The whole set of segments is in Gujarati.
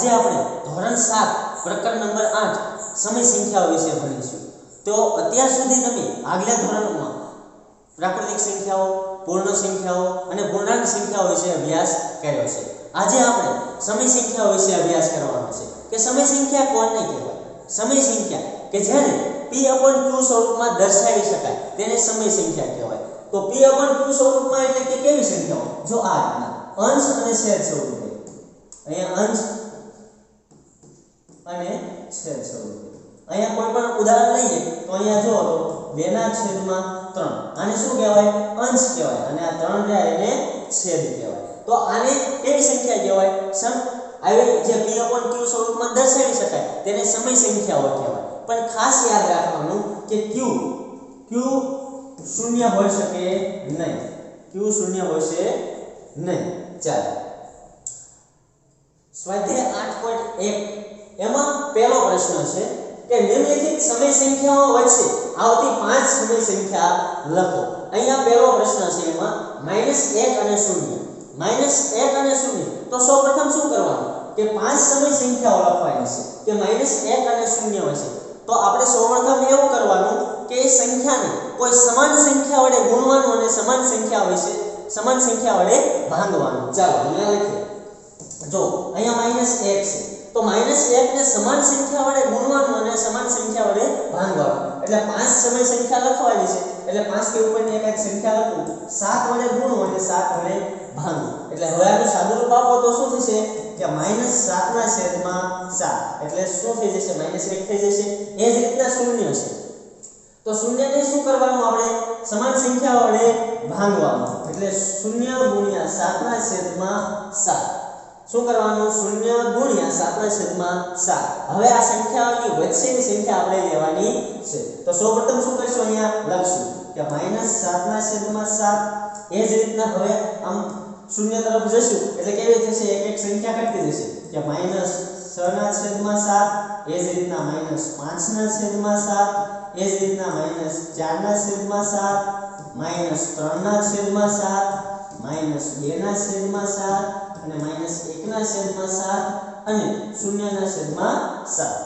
આજે આપણે ધોરણ સાત, પ્રકરણ નંબર આઠ, સમય સંખ્યાઓ વિશે ભણીશું. તો અત્યાર સુધી તમે આગલા ધોરણમાં પ્રાકૃતિક સંખ્યાઓ, પૂર્ણ સંખ્યાઓ અને પૂર્ણાંક સંખ્યાઓ વિશે અભ્યાસ કર્યો છે. આજે આપણે સમય સંખ્યાઓ વિશે અભ્યાસ કરવાનો છે. કે સમય સંખ્યા કોને કહેવાય? સમય સંખ્યા કે જેને p upon q સ્વરૂપમાં દર્શાવી શકાય, તેને સમય સંખ્યા કહેવાય. તો p અપોન q સ્વરૂપમાં એટલે કે કેવી સંખ્યાઓ? જો આ અંશ અને છેદ સ્વરૂપે. અહીંયા અંશ અને છેદ સ્વરૂપે. અહીંયા કોઈ પણ ઉદાહરણ લઈએ તો અહીંયા જો તો 2 ના છેદમાં 3 આને શું કહેવાય? અંશ કહેવાય. અને આ 3 રહ્યા એને છેદ કહેવાય. તો આને કેવી સંખ્યા કહેવાય? સમ, આવી જે p q સ્વરૂપમાં દર્શાવી શકાય, તેને સમય સંખ્યાઓ કહેવાય. પણ ખાસ યાદ રાખવાનું કે q q શૂન્ય હોઈ શકે નહીં. q શૂન્ય હોશે નહીં. ચાલો. સ્વાધ્યાય આઠ પોઈન્ટ એક. એમાં પહેલો પ્રશ્ન છે કે નિમ્નલિખિત સમય સંખ્યાઓ વચ્ચે આવતી પાંચ સમય સંખ્યા લખો. અહીંયા પહેલો પ્રશ્ન છે એમાં માઇનસ એક અને શૂન્ય. માઇનસ એક અને શૂન્ય. તો સૌપ્રથમ શું કરવાનું? કે પાંચ સમય સંખ્યાઓ લખવાની છે. કે માઇનસ એક અને શૂન્ય વચ્ચે. તો આપણે સૌપ્રથમ એવું કરવાનું કે એ સંખ્યાને કોઈ સમાન સંખ્યા વડે ગુણવાનું અને સમાન સંખ્યા વિશે સમાન સંખ્યા વડે ભાંગવાનું. ચાલો, અહીંયા લખીએ. જો, અહીંયા માઇનસ એક છે. તો માઇનસ એક ને સમાન સંખ્યા વડે ગુણવાનું અને સમાન સંખ્યા વડે ભાંગવાનું. એટલે પાંચ સમય સંખ્યા લખવાની છે. એટલે પાંચ કે ઉપરની એક એક સંખ્યા લખું. સાત વડે ગુણો અને સાત વડે ભાંગો એટલે હવે આનું સાદુરૂપ આપો તો શું થશે? કે માઇનસ સાતના છેદમાં સાત. એટલે શું થઈ જશે? માઇનસ એક થઈ જશે. એ જ રીતના શૂન્ય છે. તો શૂન્યને શું કરવાનું આપણે? સમાન સંખ્યા વડે ભાંગવાનું. એટલે શૂન્ય ગુણ્યા સાતના છેદમાં સાત. શું કરવાનું? શૂન્ય ગુણ્યા સાતના છેદમાં સાત. હવે આ સંખ્યાઓની વચ્ચેની સંખ્યા આપણે લેવાની છે. તો સૌપ્રથમ શું કરીશું અહીંયા? લખશું કે માઇનસ સાતના છેદમાં સાત. એ જ રીતના હવે આમ શૂન્ય તરફ જશું. એટલે કેવી થશે? એક એક સંખ્યા ઘટતી જશે. કે માઇનસ છ ના છેદમાં સાત, એ જ રીતના માઇનસ પાંચ ના છેદમાં સાત, એ જ રીતના માઇનસ ચાર ના છેદમાં સાત માઇનસ ત્રણ ના છેદમાં સાત માઇનસ બે ના છેદમાં સાત અને માઇનસ એક ના છેદમાં સાત અને શૂન્ય ના છેદમાં સાત.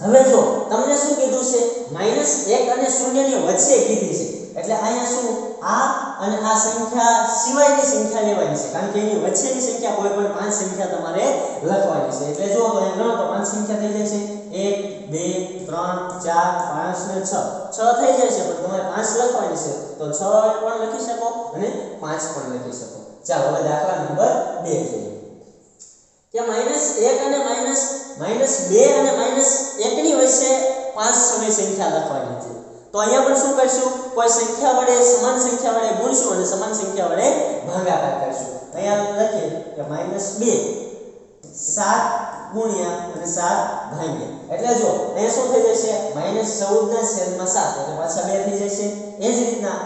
હવે જો તમને શું કીધું છે? માઇનસ એક અને શૂન્યની વચ્ચે કીધી છે. એટલે અહીંયા શું? આ અને આ સંખ્યા સિવાયની સંખ્યા લેવાની છે. કારણ કે એની વચ્ચેની સંખ્યા કોઈ પણ પાંચ સંખ્યા તમારે લખવાની છે. એટલે જો તો અહીંયા ગણો તો પાંચ સંખ્યા થઈ જશે. એક, બે, ત્રણ, ચાર, પાંચ ને છ. છ થઈ જશે, પણ તમારે પાંચ લખવાની છે. તો છ પણ લખી શકો અને પાંચ પણ લખી શકો. ચાલો, હવે દાખલા નંબર બે જોઈએ. કે માઇનસ એક અને માઇનસ માઇનસ બે અને માઇનસ એકની વચ્ચે પાંચ સમય સંખ્યા લખવાની છે. તો અહીંયા પણ શું કરશું? કોઈ સંખ્યા વડે, સમાન સંખ્યા વડે ગુણશું અને સમાન સંખ્યા વડે ભાગાકાર કરશું. અહીંયા લખીએ કે માઇનસ બે, સાત ગુણ્યા અને સાત ભાગ્યા. એટલે જો અહીંયા શું થઈ જશે? માઇનસ ચૌદ ના છેદમાં સાત, એટલે પાછા 2 થઈ જશે. એ જ રીતના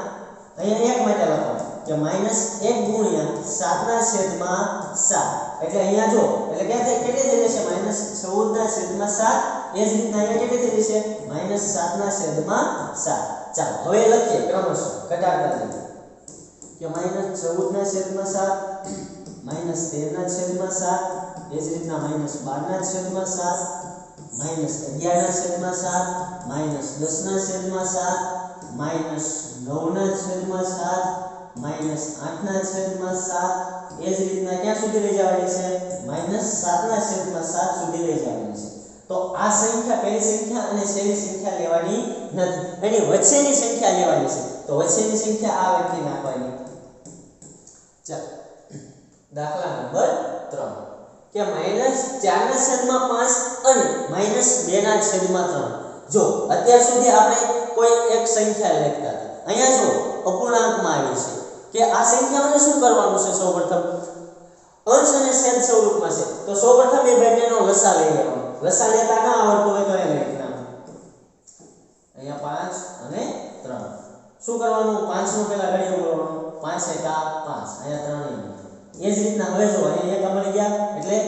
અહીંયા એક માટે લખો કે -1 ગુણ્યા 7 ના છેદમાં 7 એટલે અહીંયા જો, એટલે કે કેટલી થઈ જશે? -14 ના છેદમાં 7 એ જ રીતે અહીંયા કેટલી થઈ જશે? -7 ના છેદમાં 7 ચાલો, હવે લખીએ ક્રમશઃ ઘટાડતા જઈએ કે -14 ના છેદમાં 7 -13 ના છેદમાં 7 એ જ રીતના -12 ના છેદમાં 7 -11 ના છેદમાં 7 -10 ના છેદમાં 7 -9 ના છેદમાં 7 માઇનસ આઠના છેદમાં સાત. એ જ રીતના ક્યાં સુધી રહી જવાની છે? માઇનસ સાતના છેદમાં સાત સુધી રહી જવાની છે. તો આ સંખ્યા પહેલી સંખ્યા અને છેલ્લી સંખ્યા લેવાની નથી? એની વચ્ચેની સંખ્યા લેવાની છે. તો વચ્ચેની સંખ્યા આ લખી નાખવાની. ચાલો. દાખલા નંબર 3 કે -4 ના છેદમાં 5 અને -2 ના છેદમાં 3 જો, અત્યાર સુધી આપણે કોઈ એક સંખ્યા લખતા હતા. અહીંયા જો અપૂર્ણાંકમાં આવી છે. કે આ સંખ્યાઓને શું કરવાનું છે સૌપ્રથમ? અંશ અને છેદ સ્વરૂપમાં છે. તો સૌપ્રથમ એ બંનેનો લસા લઈ લેવાનો. લસા લેતા ના આવડતો હોય તો એ લઈ નાખો અહીંયા પાંચ અને ત્રણ. શું કરવાનું? પાંચનું પેલા ઘડીએ બોલવાનું પાંચ એકા પાંચ. અહીંયા ત્રણ એ જ રીતના હવે જો, અહીંયા એક મળી ગયા, એટલે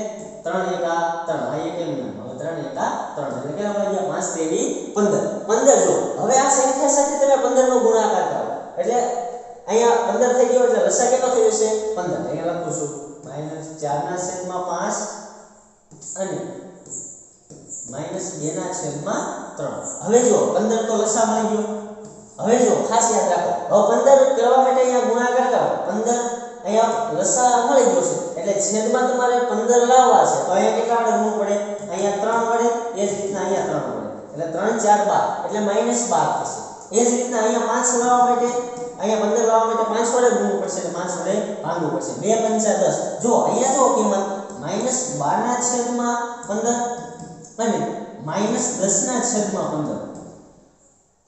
ત્રણ એકા ત્રણ. આ એક નામ. હવે 3 એકા ત્રણ. એટલે કેટલા ગયા? પાંચ તેરી પંદર. પંદર જો હવે આ સંખ્યા સાથે તમે પંદર નો ગુણાકાર કરો એટલે અહીંયા પંદર થઈ ગયો એટલે લસા કેટલો થઈ જશે? પંદર. અહીંયા લખું છું. માઇનસ ચાર ના છેદમાં પાંચ અને માઇનસ બે ના છેદમાં 3 હવે જો પંદર તો લસા મળી ગયો. હવે જો ખાસ યાદ રાખો. હવે પંદર કરવા માટે અહીંયા ગુણાકાર કરો. પંદર અહીંયા લસા મળી ગયો છે. એટલે છેદમાં તમારે પંદર લાવવા છે. તો અહીંયા કેટલા વડે ગુણવું પડે? અહીંયા ત્રણ વડે. એ જ રીતના અહીંયા ત્રણ વડે. એટલે ત્રણ, ચાર, બાર. એટલે માઇનસ બાર થશે. એ જ રીતના અહીંયા પાંચ લાવવા માટે અહીંયા પંદર લાવવા માટે પાંચ વડે ગુણવું પડશે એટલે પાંચ વડે ભાગવું પડશે. બે પંચા દસ. જો અહીંયા જો કિંમત માઇનસ બારના છેદમાં પંદર અને માઇનસ દસના છેદમાં પંદર.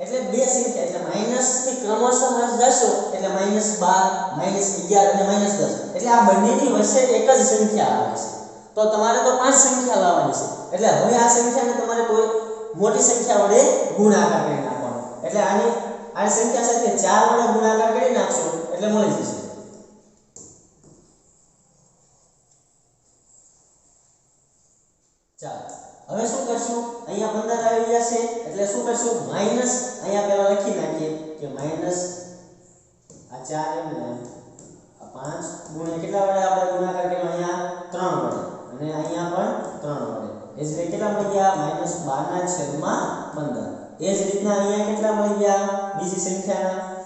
એટલે બે સંખ્યા, એટલે માઇનસથી ક્રમશઃ જશો એટલે માઇનસ બાર, માઇનસ અગિયાર અને માઇનસ દસ. એટલે આ બંનેની વચ્ચે એક જ સંખ્યા આવે છે. તો તમારે તો પાંચ સંખ્યા લાવવાની છે. એટલે હવે આ સંખ્યાને તમારે કોઈ મોટી સંખ્યા વડે ગુણાકાર કરી નાખવાનો. એટલે આની આ સંખ્યા સાથે ચાર વડે ગુણાકાર કરી નાખશો એટલે મળી જશે. ચાલો, હવે શું કરશું? અહીંયા પંદર આવી ગયા છે, એટલે શું કરશું? માઇનસ અહીંયા પહેલા લખી નાખીએ કે માઇનસ આ ચાર એમ ને આ પાંચ ગુણ્યા કેટલા વડે આપણે ગુણાકાર કર્યો? અહીંયા ત્રણ વડે. અને અહીંયા પણ ત્રણ વડે. એટલે કેટલા મળી ગયા? માઇનસ બારના છેદમાં પંદર. એ જ રીતના અહીંયા કેટલા મળી ગયા બીજી સંખ્યાના?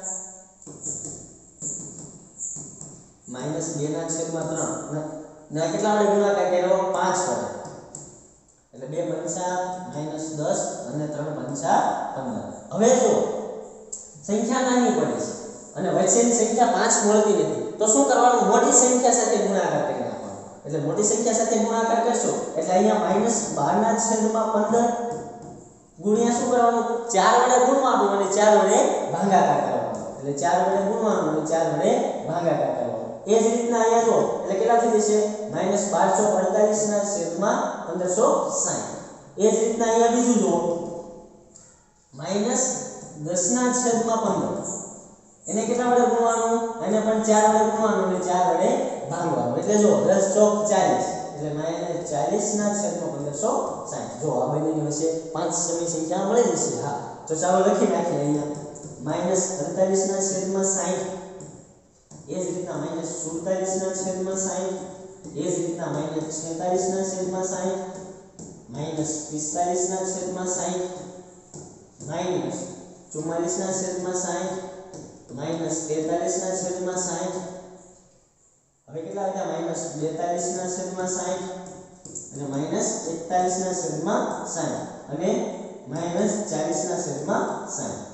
માઇનસ બે ના છેદમાં ત્રણ. ના- ના, કેટલા વડે ગુણાકાર કર્યો. પાંચ વડે એટલે બે પંચા માઇનસ દસ અને ત્રણ પંચા પંદર. હવે જો સંખ્યા નાની પડે છે. અને વચ્ચેની સંખ્યા પાંચ મળતી નથી. તો શું કરવાનું? મોટી સંખ્યા સાથે ગુણાકાર કરી નાખવાનો. એટલે મોટી સંખ્યા સાથે ગુણાકાર કરશો? એટલે અહીંયા માઇનસ બારના છેદમાં પંદર ગુણ્યા શું કરવાનું? ચાર વડે ગુણવાનું અને ચાર વડે ભાગાકાર કરવાનો. એટલે ચાર વડે ગુણવાનું અને ચાર વડે ભાગાકાર કરવાનો. એ જ રીતના અહીંયા જો એટલે કેટલા થઈ જશે? માઇનસ બારસો અડતાલીસ ના છેદમાં પંદરસો સાઠ એ જ રીતના અહીંયા બીજું જુઓ. માઇનસ દસ ના છેદમાં પંદર. એને કેટલા વડે ગુણવાનું? એને પણ ચાર વડે ગુણવાનું અને ચાર વડે ભાગવાનું. એટલે જો દસ ચોક ચાલીસ. એટલે માઇનસ ચાલીસ ના છેદમાં પંદરસો સાઠ. જો આ બંનેની વચ્ચે પાંચ સમય સંખ્યા મળી જશે હા. તો ચાલો લખી નાખીએ અહીંયા. માઇનસ અડતાલીસ ના છેદમાં સાઠ. એ જ રીતના માઇનસ સુડતાલીસ ના છેદમાં સાઠ. એ જ રીતના માઇનસ છેતાલીસ ના છેદમાં સાઠ. માઇનસ પિસ્તાલીસ ના છેદમાં સાઠ. માઇનસ ચુમ્માલીસ ના છેદમાં સાઠ. માઇનસ તેતાલીસ ના છેદમાં સાઠ. હવે કેટલા આવ્યા માઇનસ બેતાલીસ ના છેદમાં 60 અને માઇનસ એકતાલીસ ના છેદમાં 60 અને માઇનસ ચાલીસ ના છેદમાં 60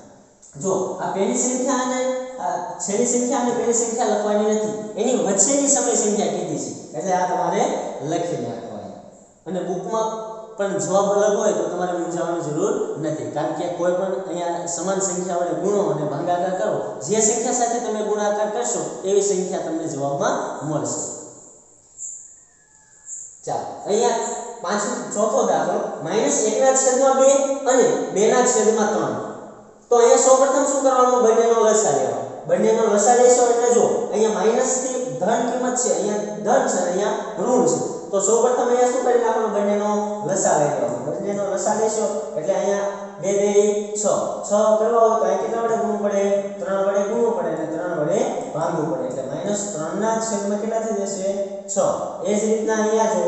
જો, આ પહેલી સંખ્યા અને આ છેલ્લી સંખ્યા અને પહેલી સંખ્યા લખવાની નથી. એની વચ્ચેની સમય સંખ્યા કીધી છે. એટલે આ તમારે લખી નાખવાની. અને બુકમાં પણ જવાબ અલગ હોય તો તમારે મૂંઝાવાની જરૂર નથી. કારણ કે કોઈ પણ અહીંયા સમાન સંખ્યા વડે ગુણો અને ભાગાકાર કરો, જે સંખ્યા સાથે તમે ગુણાકાર કરશો, એવી સંખ્યા તમને જવાબમાં મળશે. ચાલો, અહીંયા પાંચમો ચોથો દાખલો, માઇનસ એકના છેદમાં બે અને બેના છેદમાં ત્રણ. તો અહીંયા સૌપ્રથમ શું કરવાનું? બંનેનો લસા લેવાનો. બંનેનો લસા લેશો એટલે જો, અહીંયા માઇનસથી ધન કિંમત છે, અહીંયા ધન છે અહીંયા ઋણ છે. તો સૌપ્રથમ અહીંયા શું કરી નાખવાનું બંનેનો લસા લઈ લેવાનો બંનેનો લસા લેશો એટલે અહીંયા બે બે છ. છ કરવા હોય તો અહીંયા કેટલા વડે ગુણવું પડે? ત્રણ વડે ગુણવું પડે અને ત્રણ વડે ભાંગવું પડે. એટલે માઇનસ ત્રણના છેદમાં કેટલા થઈ જશે? છ. એ જ રીતના અહીંયા જો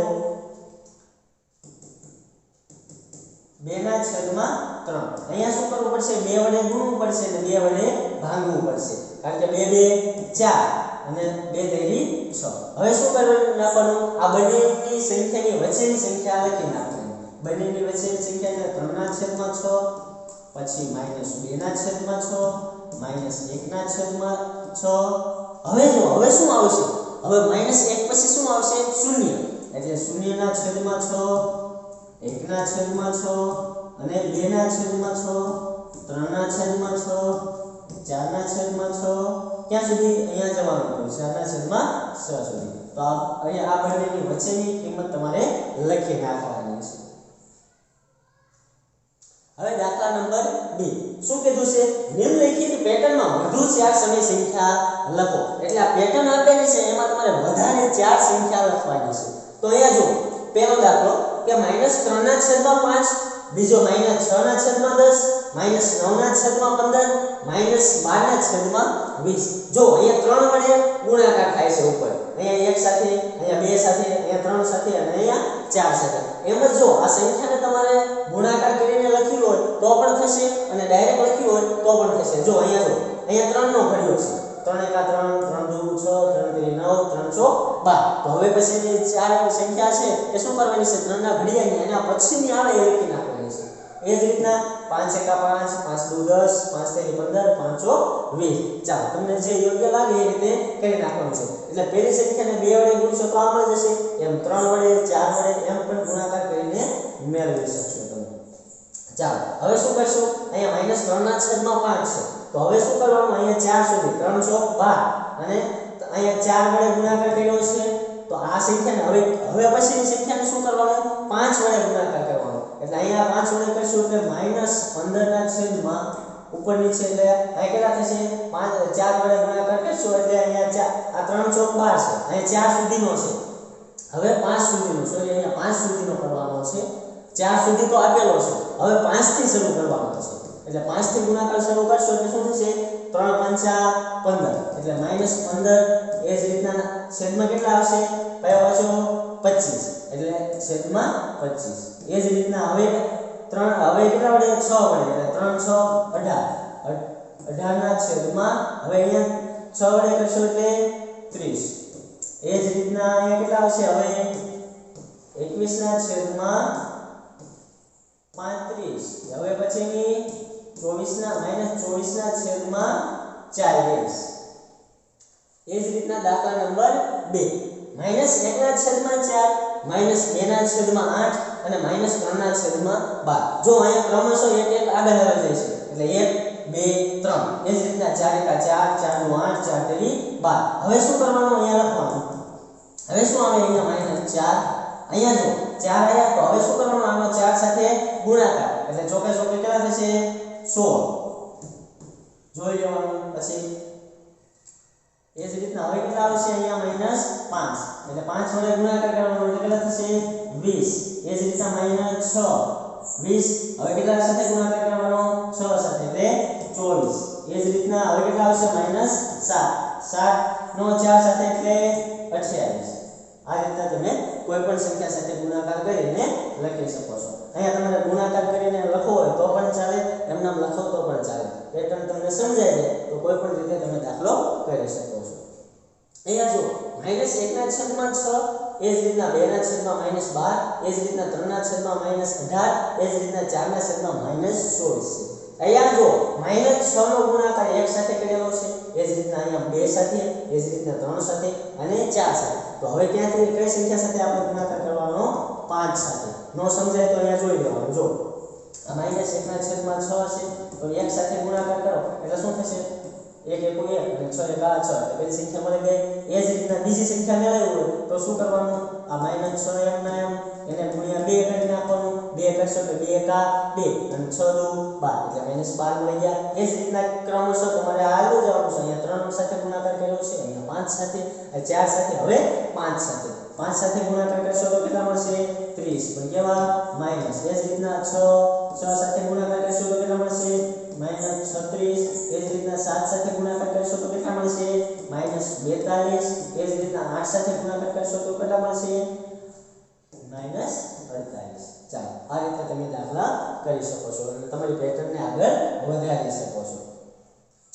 બેના છેદમાં ત્રણ. અહીંયા શું કરવું પડશે? બે વડે ગુણવું પડશે અને બે વડે ભાંગવું પડશે. કારણ કે બે બે, ચાર. અને બે તેરી છ. હવે શું કરવાનું નાખવાનું આ બંનેની સંખ્યાની વચ્ચેની સંખ્યા લખી નાખવાની. બંનેની વચ્ચેની સંખ્યા એટલે ત્રણના છેદમાં છ, પછી માઇનસ બેના છેદમાં છ, માઇનસ એકના છેદમાં છ. હવે જો હવે શું આવશે? હવે માઇનસ એક પછી શું આવશે? શૂન્ય. એટલે શૂન્યના છેદમાં છ, એકના છેદમાં છ અને બેના છેદમાં છ, ત્રણના છેદમાં છ, ચારના છેદમાં છ ક્યાં સુધી અહીંયા જવાનું હોય ચારના છેદમાં સ સુધી. તો અહીંયા આ બંનેની વચ્ચેની કિંમત તમારે લખી નાખવાની છે. હવે દાખલા નંબર 2 શું કીધું છે? નિમ્નલિખિત પેટર્નમાં વધુ ચાર સમય સંખ્યા લખો. એટલે આ પેટર્ન આપેલી છે, એમાં તમારે વધારે ચાર સંખ્યા લખવાની છે. તો અહીંયા જો પહેલો દાખલો કે -3 ના છેદમાં પાંચ, બીજો માઇનસ છ ના છેદમાં દસ માઇનસ નવના છેદમાં પંદર માઇનસ બારના છેદમાં વીસ. જો અહીંયા ત્રણ વડે ગુણાકાર થાય છે ઉપર, અહીંયા એક સાથે, અહીંયા બે સાથે, અહીંયા ત્રણ સાથે અને અહીંયા ચાર સાથે. એમ જ જો આ સંખ્યાને તમારે ગુણાકાર કરીને લખી હોય તો પણ થશે અને ડાયરેક્ટ લખ્યું હોય તો પણ થશે. જો અહીંયા જો, અહીંયા ત્રણનો ઘડિયો છે. ત્રણ એકા ત્રણ ત્રણ દુ છ, ત્રણ ત્રી નવ, ત્રણ ચોક બાર. તો હવે પછીની ચાર સંખ્યા છે. એ શું કરવાની છે? ત્રણના ઘડિયાની એના પછીની આવે એ લખી છે એ જ રીતના પાંચ એકા પાંચ પાંચ દુ દસ, પાંચ તેની પંદર, પાંચો વીસ. ચાલો, તમને જે યોગ્ય લાગે એ રીતે કરી નાખવાનું છે. એટલે પહેલી સંખ્યાને બે વડે ગુણશો તો આ મળી જશે એમ ત્રણ વડે, ચાર વડે, એમ પણ ગુણાકાર કરીને મેળવી શકશો તમે. ચાલો, હવે શું કરશું? અહીંયા માઇનસ ત્રણના છેદમાં પાંચ છે. તો હવે શું કરવાનું? અહીંયા ચાર સુધી, ત્રણ ચોક બાર. અને અહીંયા ચાર વડે ગુણાકાર કર્યો છે તો આ સંખ્યાને હવે હવે પછીની સંખ્યાને શું કરવાનું? પાંચ વડે ગુણાકાર એટલે અહીંયા પાંચ વડે કરશું એટલે માઇનસ પંદરના છેદમાં ઉપર નીચે એટલે અહીંયા કેટલા થશે? પાંચ, ચાર વડે ગુણાકાર કરશું એટલે અહીંયા ચાર આ ત્રણ ચોક બાર છે. અહીંયા ચાર સુધીનો છે. હવે પાંચ સુધીનો સોરી અહીંયા પાંચ સુધીનો કરવાનો છે. ચાર સુધી તો આપેલો છે. હવે પાંચથી શરૂ કરવાનો છે. એટલે પાંચથી ગુણાકાર શરૂ કરશો એટલે શું થશે? ત્રણ પંચા પંદર. એટલે માઇનસ પંદર એ જ રીતના છેદમાં કેટલા આવશે? કયો પાછો પચીસ. એટલે છેદમાં પચીસ. એ જ રીતના હવે ત્રણ, હવે કેટલા વડે? છ વડે. એટલે ત્રણ, છ, અઢાર. અઢારના છેદમાં હવે અહીંયા છ વડે કરશો એટલે ત્રીસ. એ જ રીતના અહીંયા કેટલા આવશે? હવે એકવીસના છેદમાં પાંત્રીસ. હવે પછીની ચોવીસના, માઇનસ ચોવીસના છેદમાં ચાલીસ. એ જ રીતના દાખલા નંબર બે. માઇનસ એકના છેદમાં ચાર માઇનસ બેના છેદમાં આઠ અને માઇનસ ત્રણના છેદમાં બાર. જો અહીંયા ક્રમશઃ એક એક આગળ આવે જાય છે, એટલે એક, બે, ત્રણ. એ જ રીતના ચાર એકા ચાર ચારનું આઠ, ચાર તેરી બાર. હવે શું કરવાનું અહીંયા લખવાનું? હવે શું આવે અહીંયા માઇનસ ચાર? અહીંયા જો, ચાર આવ્યા તો હવે શું કરવાનું? આનો ચાર સાથે ગુણાકાર. એટલે ચોકે ચોકે કેટલા થશે? 16 જોઈ લેવાનું પછી. એ જ રીતના હવે કેટલા આવશે અહીંયા માઇનસ 5 એટલે 5 વડે ગુણાકાર કરવાનો એટલે કેટલા થશે? 20 એ જ રીતના માઇનસ 6 20 હવે કેટલા સાથે? ગુણાકાર કરવાનો 6 સાથે. એટલે 24 એ જ રીતના હવે કેટલા આવશે? માઇનસ 7 7 નો 4 સાથે એટલે 28 આ રીતના તમે કોઈ પણ સંખ્યા સાથે ગુણાકાર કરીને લખી શકો છો. અહીંયા તમારે ગુણાકાર કરીને લખવો હોય તો પણ ચાલે એમનામ લખો તો પણ ચાલે. પેટર્ન તમને સમજાય છે તો કોઈ પણ રીતે તમે દાખલો કરી શકો છો. અહીંયા જો માઇનસ એકના છેદમાં છ, એ જ રીતના બેના છેદમાં માઇનસ બાર, એ જ રીતના ત્રણના છેદમાં માઇનસ અઢાર, એ જ રીતના ચારના છેદમાં માઇનસ ચોવીસ છે. અહીંયા જો માઇનસ છ નો ગુણાકાર એક સાથે કરેલો છે, એ જ રીતના અહીંયા બે સાથે, એ જ રીતના ત્રણ સાથે અને ચાર સાથે. તો હવે ક્યાંથી કઈ સંખ્યા સાથે આપણે ગુણાકાર કરવાનો? પાંચ સાથે. નો સમજાય તો અહીંયા જોઈ લેવાનું. જો આ માઇનસ એકના છેદમાં છ છે તો એક સાથે ગુણાકાર કરો. એટલે શું થશે? એક એકુ એક અને છ એક આ છ. એટલે પેલી સંખ્યા મળી ગઈ એ જ રીતના બીજી સંખ્યા મેળવવી હોય તો શું કરવાનું? આ માઇનસ છ એમના એમ એને ગુણ્યા બે કરી નાખવાનું, બે કરશો તો બે એકા બે, અને છ દુ બાર. એટલે માઇનસ બાર મળી ગયા એ જ રીતના ક્રમશઃ તમારે આગળ જવાનું છે. અહીંયા ત્રણ સાથે ગુણાકાર કર્યો છે. અહીંયા પાંચ સાથે ચાર સાથે. હવે પાંચ સાથે. પાંચ સાથે ગુણાકાર કરશો તો કેટલા મળશે? ત્રીસ. કેવા માઇનસ એ જ રીતના છ છ સાથે ગુણાકાર કરશો તો કેટલા મળશે? માઇનસ છત્રીસ. એ જ રીતના સાત સાથે ગુણાકાર કરશો તો કેટલા મળશે? માઇનસ બેતાલીસ. એ જ રીતના આઠ સાથે ગુણાકાર કરશો તો કેટલા મળશે માઇનસ અડતાલીસ ચાલો આ રીતે તમે દાખલા કરી શકો છો અને તમારી પેટર્નને આગળ વધારી શકો છો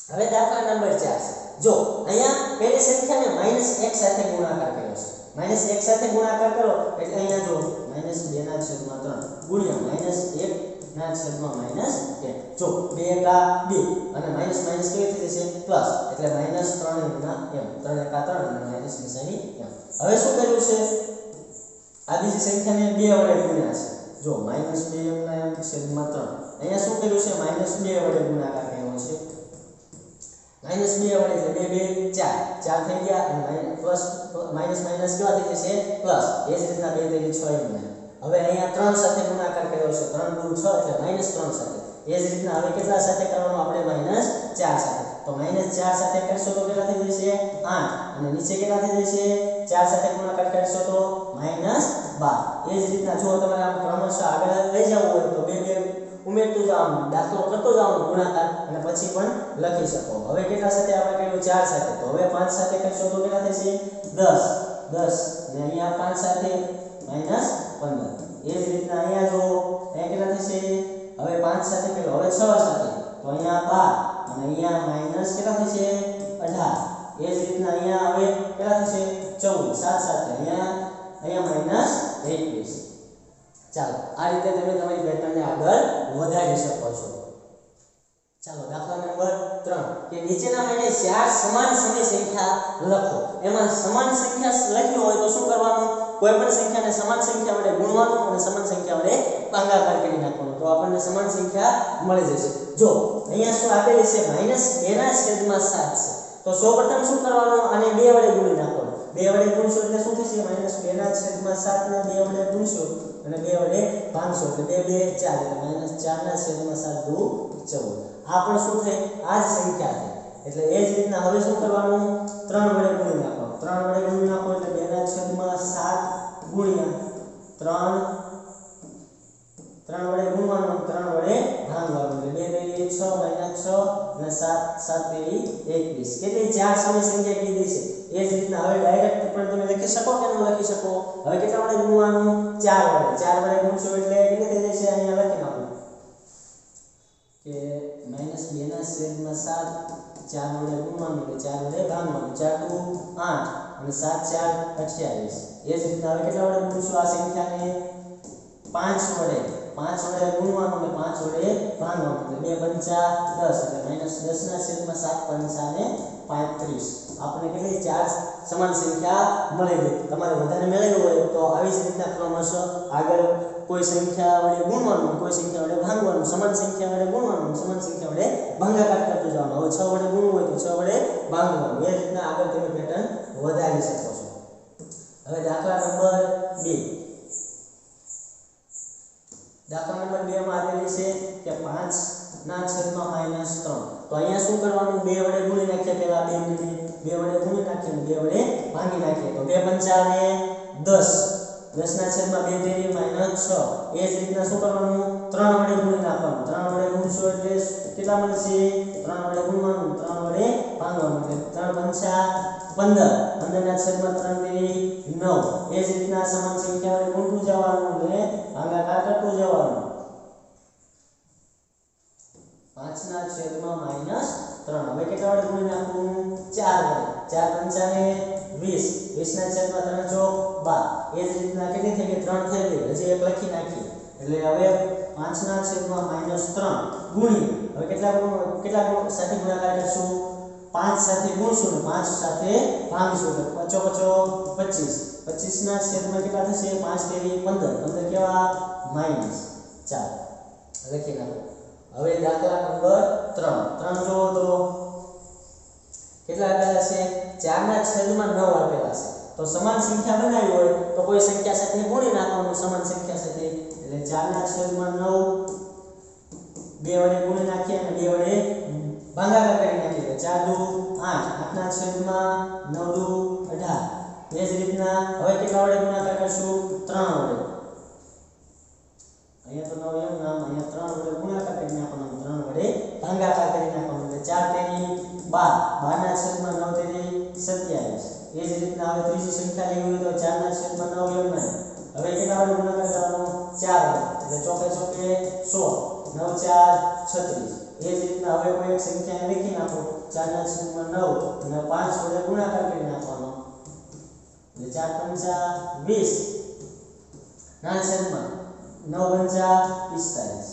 હવે દાખલા નંબર ચાર છે જો અહીંયા પેલી સંખ્યાને માઇનસ એક સાથે ગુણાકાર કર્યો છે. માઇનસ એક સાથે ગુણાકાર કરો, એટલે અહીંયા જો માઇનસ બે ના છેદમાં ત્રણ ગુણ્યા માઇનસ એક ના છેદમાં માઇનસ એક જો બે એકા બે અને માઇનસ માઇનસ કેવી થઈ જશે પ્લસ એટલે માઇનસ ત્રણ એમના એમ. ત્રણ એકા ત્રણ અને માઇનસ નિશાની એમ. હવે શું કર્યું છે? આ બીજી સંખ્યાને બે વડે ગુણ્યા છે. જો માઇનસ બે એમના એમ છેદમાં ત્રણ. અહીંયા શું કર્યું છે? માઇનસ બે વડે ગુણાકાર કર્યો છે. માઇનસ બે વડે છે. બે બે, ચાર. ચાર થઈ ગયા અને પ્લસ માઇનસ માઇનસ કેવા થઈ જશે? પ્લસ એ જ રીતના બે થઈ છ એમ હવે અહીંયા ત્રણ સાથે ગુણાકાર કર્યો છે. ત્રણ દુ છ એટલે માઇનસ ત્રણ સાથે. એ જ રીતના હવે કેટલા સાથે કરવાનું? આપણે માઇનસ ચાર સાથે. તો માઇનસ ચાર સાથે કરશો તો કેટલા થઈ જશે? આઠ. અને નીચે કેટલા થઈ જશે? ચાર સાથે ગુણાકાર કરશો તો માઇનસ બાર. એ જ રીતના જો તમારે આમ ક્રમશઃ આગળ લઈ જવું હોય તો બે બે ઉમેરતું જવાનું દાખલો કરતો જવાનું ગુણાકાર, અને પછી પણ લખી શકો. હવે કેટલા સાથે આપણે કર્યું? ચાર સાથે. તો હવે પાંચ સાથે કરશો તો કેટલા થશે દસ. દસ. અને અહીંયા પાંચ સાથે માઇનસ પંદર. એ જ રીતના અહીંયા જો અહીંયા કેટલા થશે હવે પાંચ સાથે કર્યું. હવે છ સાથે. તો અહીંયા બાર. અને અહીંયા માઇનસ કેટલા થશે અઢાર. એ જ રીતના અહીંયા હવે કેટલા થશે ચૌદ. સાત સાથે. અહીંયા અહીંયા માઇનસ એકવીસ. ચાલો, આ રીતે તમે તમારી પેટર્નને આગળ વધારી શકો છો. ચાલો, દાખલા નંબર ત્રણ, કે નીચેના માટે ચાર સમાન સમય સંખ્યા લખો. એમાં સમાન સંખ્યા લખી હોય તો શું કરવાનું? કોઈ પણ સંખ્યાને સમાન સંખ્યા વડે ગુણવાનું અને સમાન સંખ્યા વડે ભાગાકાર કરી નાખવાનું. તો આપણને સમાન સંખ્યા મળી જશે. જો, અહીંયા શું આપેલી છે? માઇનસ એના છેદમાં સાત છે. તો સૌપ્રથમ શું કરવાનું? આને બે વડે ગુણી નાખવાનું. બે વડે ગુણશો એટલે શું થશે? માઇનસ બેના છેદમાં સાત ને બે વડે ગુણશો અને બે વડે ભાંગશો એટલે બે બે, ચાર. એટલે માઇનસ ચારના છેદમાં સાત દુ ચૌદ. આ પણ શું થાય? આ જ સંખ્યા છે. એટલે એ જ રીતના હવે શું કરવાનું? ત્રણ વડે ગુણી નાખો ત્રણ વડે ગુણી નાખો એટલે બેના છેદમાં સાત ગુણ્યા ત્રણ. ત્રણ વડે ગુણવાનું ત્રણ વડે ભાંગવાનું. એટલે બે તેરી છ માઇનસ છ અને સાત સાત તેરી એકવીસ કેટલી ચાર સમય સંખ્યા કીધી છે એ જ રીતના હવે ડાયરેક્ટ પણ તમે લખી શકો કે ન લખી શકો હવે કેટલા વડે ગુણવાનું ચાર વડે ચાર વડે ગુણશો એટલે કેટલી થઈ જશે અહીંયા લખી નાખો કે માઇનસ બે ના છેદમાં સાત ચાર વડે ગુણવાનું એટલે ચાર વડે ભાંગવાનું ચાર દુ આઠ અને સાત ચાર અઠ્યાવીસ એ જ રીતના હવે કેટલા વડે ગુણશું આ સંખ્યાને પાંચ વડે પાંચ વડે ગુણવાનું ને પાંચ વડે ભાગવાનું બે પંચા દસ, એટલે માઇનસ દસ ના છેદમાં સાત પંચા ને પાંત્રીસ. આપણે કેટલી ચાર સમાન સંખ્યા મળી ગઈ તમારે વધારે મેળવ્યું હોય તો આવી જ રીતના હશે આગળ કોઈ સંખ્યા વડે ગુણવાનું, કોઈ સંખ્યા વડે ભાંગવાનું, સમાન સંખ્યા વડે ગુણવાનું, સમાન સંખ્યા વડે ભાંગાકાર કરતું જવાનું. હવે છ વડે ગુણવું હોય તો છ વડે ભાંગવાનું. એ રીતના આગળ તમે પેટર્ન વધારી શકો છો. હવે દાખલા નંબર બે. દાખલા નંબર બે માં આપેલી છે કે 5 ના છેદમાં માઇનસ ત્રણ. તો અહીંયા શું કરવાનું? બે વડે ગુણી નાખીએ પહેલા બે ને બે વડે ગુણી નાખીએ બે વડે ભાગી નાખીએ. તો બે પંચાને દસ. દસ ના છેદમાં બે તેરી માઇનસ છ. એ જ રીતના શું કરવાનું? ત્રણ વડે ગુણી નાખવાનું. ત્રણ વડે ગુણશો એટલે કેટલા મળશે? ત્રણ વડે ગુણવાનું. ત્રણ વડે ભાગવાનું. એટલે ત્રણ પંચા પંદર પંદર ના છેદમાં ત્રણ તેરી નવ એ જ રીતના સમાન સંખ્યા વડે ગુણતું જવાનું એટલે ભાગાકાર કરતું જવાનું પાંચના છેદમાં માઇનસ ત્રણ હવે કેટલા વડે ગુણી નાખવું ચાર વડે ચાર પંચાને વીસ વીસના છેદમાં ત્રણ ચોક બાર એ જ રીતના કેટલી થઈ ગઈ ત્રણ થઈ ગઈ હજી એક લખી નાખીએ એટલે હવે પાંચના છેદમાં માઇનસ ત્રણ ગુણી. હવે કેટલા ગુણ કેટલા ગુણ? સાથે ગુણાકાર કરશું? પાંચ સાથે ગુણશું ને પાંચ સાથે ભાંગશું એટલે પચો પચો પચીસ. પચીસના છેદમાં કેટલા થશે? પાંચ તેરી પંદર. પંદર કેવા? માઇનસ ચાર. લખી નાખો. હવે દાખલા નંબર ત્રણ. ત્રણ જુઓ તો કેટલા આપેલા છે? ચારના છેદમાં નવ આપેલા છે. તો સમાન સંખ્યા બનાવી હોય તો કોઈ સંખ્યા સાથે ગુણી નાખવાનું, સમાન સંખ્યા સાથે. એટલે ચારના છેદમાં નવ, બે વડે ગુણી નાખીએ અને બે વડે ભાગાકાર કરી નાખીએ. એટલે ચાર દુ આઠ આઠના છેદમાં નવ દુ અઢાર. એ જ રીતના હવે કેટલા વડે ગુણાકાર કરશું? ત્રણ વડે. અહીંયા તો નવ એમ નામ, અહીંયા ત્રણ વડે ગુણાકાર કરી નાખવાનું, ત્રણ વડે ભાંગાકાર કરી નાખવાનું. એટલે ચાર તેરી બાર. બારના છેદમાં નવ તેરી સત્યાવીસ. એ જ રીતના હવે ત્રીજી સંખ્યા લેવી હોય તો ચારના છેદમાં નવ એમ નહીં. હવે કેટલા વડે ગુણાકાર કરવાનો? ચાર વડે. એટલે ચોકે ચોકે સો નવ ચાર છત્રીસ. એ જ રીતના હવે કોઈ એક સંખ્યાને લખી નાખો. ચારના છેદમાં નવ અને પાંચ વડે ગુણાકાર કરી નાખવાનો. એટલે ચાર પંચા વીસ. ના, છેદમાં નવ પંચા પિસ્તાલીસ.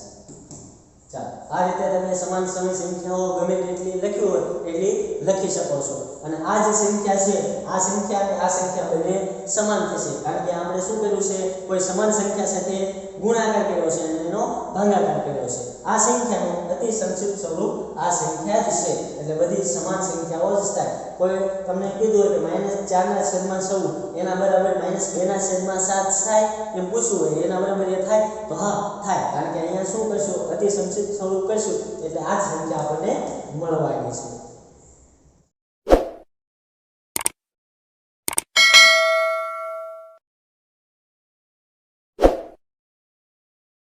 ચાલો. આ રીતે તમે સમાન સમય સંખ્યાઓ ગમે તેટલી લખી હોય એટલી લખી શકો છો. અને આ જે સંખ્યા છે, આ સંખ્યા અને આ સંખ્યા બંને સમાન થશે. કારણ કે આપણે શું કર્યું છે, કોઈ સમાન સંખ્યા સાથે ગુણાકાર કર્યો છે અને એનો ભાગાકાર કર્યો છે. આ સંખ્યાનું અતિ સંક્ષિપ્ત સ્વરૂપ આ સંખ્યા જ છે. એટલે બધી સમાન સંખ્યાઓ જ થાય. કોઈ તમને કીધું હોય કે માઇનસ ચારના છેદમાં ચૌદ એના બરાબર માઇનસ બેના છેદમાં સાત થાય, એમ પૂછવું હોય, એના બરાબર એ થાય, તો હા, થાય. કારણ કે અહીંયા શું કરશું? અતિ સંક્ષિપ્ત સ્વરૂપ કરશું. એટલે આ સંખ્યા આપણને મળવાની છે.